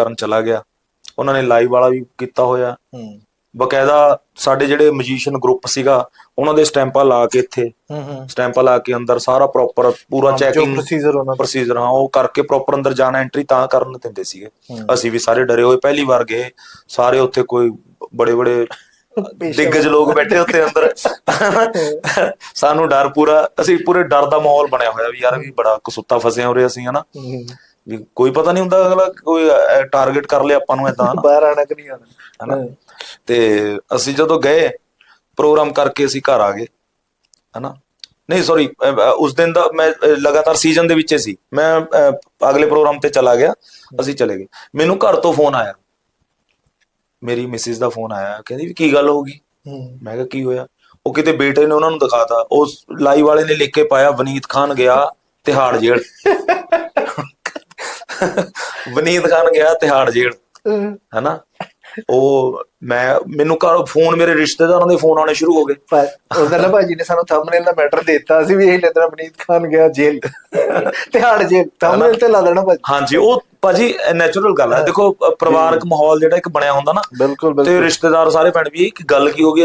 ਕਰਨ ਚਲਾ ਗਿਆ। ਉਹਨਾਂ ਨੇ ਲਾਈਵ ਵਾਲਾ ਵੀ ਕੀਤਾ ਹੋਇਆ। ਹੂੰ। ਬਕਾਇਦਾ ਸਾਡੇ ਜਿਹੜੇ ਮਜੀਸ਼ੀਅਨ ਗਰੁੱਪ ਸੀਗਾ ਉਹਨਾਂ ਦੇ ਸਟੈਂਪਾਂ ਲਾ ਕੇ ਇੱਥੇ ਹੂੰ ਹੂੰ। ਸਟੈਂਪਾਂ ਲਾ ਕੇ ਅੰਦਰ ਸਾਰਾ ਪ੍ਰੋਪਰ ਪੂਰਾ ਚੈਕਿੰਗ ਪ੍ਰੋਸੀਜਰ ਉਹਨਾਂ ਪ੍ਰੋਸੀਜਰ ਹਾਂ ਉਹ ਕਰਕੇ ਪ੍ਰੋਪਰ ਅੰਦਰ ਜਾਣਾ ਐਂਟਰੀ ਤਾਂ ਕਰਨ ਦਿੰਦੇ ਸੀਗੇ। ਹੂੰ। ਅਸੀਂ ਵੀ ਸਾਰੇ ਡਰੇ ਹੋਏ ਪਹਿਲੀ ਵਾਰ ਗਏ। ਸਾਰੇ ਉੱਥੇ ਕੋਈ ਬੜੇ ਬੜੇ ਦਿੱਗਜ ਲੋਕ ਬੈਠੇ ਉੱਤੇ ਅੰਦਰ। ਸਾਨੂੰ ਡਰ ਪੂਰਾ ਅਸੀਂ ਪੂਰੇ ਡਰ ਦਾ ਮਾਹੌਲ ਬਣਿਆ ਹੋਇਆ ਵੀ ਯਾਰ ਵੀ ਬੜਾ ਕਸੁੱਤਾ ਫਸਿਆ ਉਰੇ ਅਸੀਂ ਹਨਾ। ਹੂੰ। ਵੀ ਕੋਈ ਪਤਾ ਨਹੀਂ ਹੁੰਦਾ ਅਗਲਾ ਕੋਈ ਟਾਰਗੇਟ ਕਰ ਲਿਆ ਆਪਾਂ ਨੂੰ ਹਨਾ? ਬਾਹਰ ਆਣਾ ਕਿ ਨਹੀਂ ਆਣਾ? ਹਨਾ? ਤੇ ਅਸੀਂ ਜਦੋਂ ਗਏ ਪ੍ਰੋਗਰਾਮ ਕਰਕੇ ਅਸੀਂ ਘਰ ਆ ਗਏ ਹਨਾ? ਨਹੀਂ ਸੌਰੀ ਉਸ ਦਿਨ ਦਾ ਮੈਂ ਲਗਾਤਾਰ ਸੀਜ਼ਨ ਦੇ ਵਿੱਚ ਸੀ। ਮੈਂ ਅਗਲੇ ਪ੍ਰੋਗਰਾਮ ਤੇ ਚਲਾ ਗਿਆ ਅਸੀਂ ਚਲੇ ਗਏ। ਮੈਨੂੰ ਘਰ ਤੋਂ ਫੋਨ ਆਇਆ। ਮੇਰੀ ਮਿਸਿਸ ਦਾ ਫੋਨ ਆਇਆ ਕਹਿੰਦੀ ਵੀ ਕੀ ਗੱਲ ਹੋ ਗਈ? ਮੈਂ ਕਿਹਾ ਕੀ ਹੋਇਆ? ਉਹ ਕਿਤੇ ਬੇਟੇ ਨੇ ਉਹਨਾਂ ਨੂੰ ਦਿਖਾਤਾ। ਉਸ ਲਾਈਵ ਵਾਲੇ ਨੇ ਲਿਖ ਕੇ ਪਾਇਆ ਵਨੀਤ ਖਾਨ ਗਿਆ ਤਿਹਾੜ ਜੇਲ੍ਹ। ਵਨੀਤ ਖਾਨ ਗਿਆ ਤਿਹਾੜ ਜੇਲ੍ਹ। ਹਨਾ? ਉਹ ਮੈਂ ਮੈਨੂੰ ਘਰ ਫੋਨ ਮੇਰੇ ਰਿਸ਼ਤੇਦਾਰਾਂ ਦੇ ਫੋਨ ਆਉਣੇ ਸ਼ੁਰੂ ਹੋ ਗਏ। ਪਰ ਉਹਦਾ ਨਾ ਭਾਜੀ ਨੇ ਸਾਨੂੰ ਥੰਬਨੇਲ ਦਾ ਮੈਟਰ ਦਿੱਤਾ ਅਸੀਂ ਵੀ ਇਹ ਲੈਣਾ ਬਨੀਤ ਖਾਨ ਗਿਆ ਜੇਲ੍ਹ। ਤਿਹਾੜ ਜੇਲ੍ਹ ਥੰਬਨੇਲ ਤੇ ਲਾ ਦੇਣਾ ਭਾਜੀ। ਹਾਂਜੀ ਉਹ ਭਾਜੀ ਨੈਚੁਰਲ ਗੱਲ ਹੈ। ਦੇਖੋ ਪਰਿਵਾਰਕ ਮਾਹੌਲ ਜਿਹੜਾ ਇੱਕ ਬਣਿਆ ਹੁੰਦਾ ਨਾ ਤੇ ਰਿਸ਼ਤੇਦਾਰ ਸਾਰੇ ਪਿੰਡ ਵੀ ਇਹ ਕਿ ਗੱਲ ਕੀ ਹੋ ਗਈ